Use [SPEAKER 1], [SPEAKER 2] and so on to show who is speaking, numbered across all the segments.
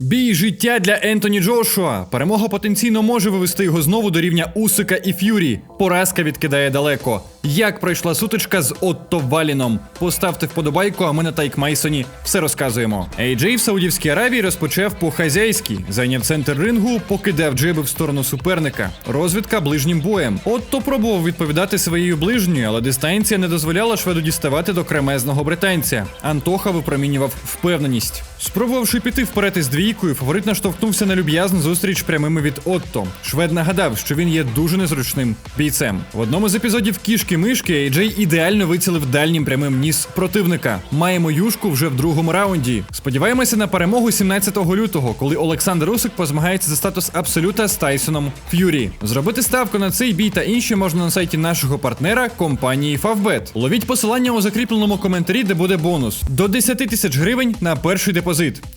[SPEAKER 1] Бій життя для Ентоні Джошуа. Перемога потенційно може вивести його знову до рівня Усика і Ф'юрі. Поразка відкидає далеко. Як пройшла сутичка з Отто Валіном? Поставте вподобайку, а ми на Тайк Майсоні все розказуємо. AJ в Саудівській Аравії розпочав по-хазяйськи, зайняв центр рингу, покидав джеби в сторону суперника. Розвідка ближнім боєм. Отто пробував відповідати своєю ближньою, але дистанція не дозволяла шведу діставати до кремезного британця. Антоха випромінював впевненість. Спробувавши піти вперед із двійкою, фаворит наштовхнувся на люб'язну зустріч прямими від Отто. Швед нагадав, що він є дуже незручним бійцем. В одному з епізодів кішки мишки AJ ідеально вицілив дальнім прямим ніс противника. Маємо юшку вже в другому раунді. Сподіваємося на перемогу 17 лютого, коли Олександр Усик позмагається за статус абсолюта з Тайсоном Ф'юрі. Зробити ставку на цей бій та інші можна на сайті нашого партнера компанії Favbet. Ловіть посилання у закріпленому коментарі, де буде бонус до 10 тисяч гривень на перший депозит.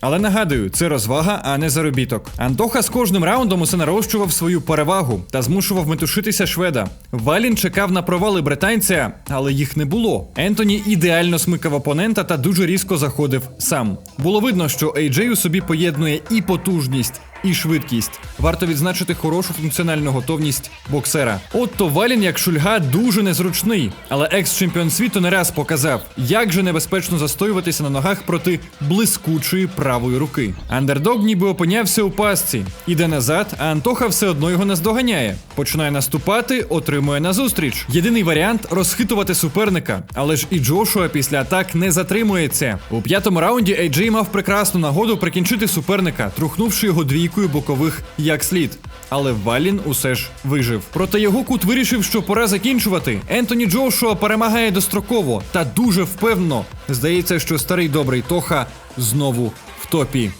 [SPEAKER 1] Але нагадую, це розвага, а не заробіток. Антоха з кожним раундом усе нарощував свою перевагу та змушував метушитися шведа. Валін чекав на провали британця, але їх не було. Ентоні ідеально смикав опонента та дуже різко заходив сам. Було видно, що Ейджей у собі поєднує і потужність. І швидкість варто відзначити хорошу функціональну готовність боксера. Отто Валін, як шульга, дуже незручний, але екс-чемпіон світу не раз показав, як же небезпечно застоюватися на ногах проти блискучої правої руки. Андердог ніби опинявся у пастці, іде назад, а Антоха все одно його наздоганяє. Починає наступати, отримує назустріч. Єдиний варіант розхитувати суперника, але ж і Джошуа після атак не затримується. У п'ятому раунді AJ мав прекрасну нагоду прикінчити суперника, трухнувши його двійкою бокових як слід. Але Валін усе ж вижив. Проте його кут вирішив, що пора закінчувати. Ентоні Джошуа перемагає достроково та дуже впевнено. Здається, що старий добрий Тоха знову в топі.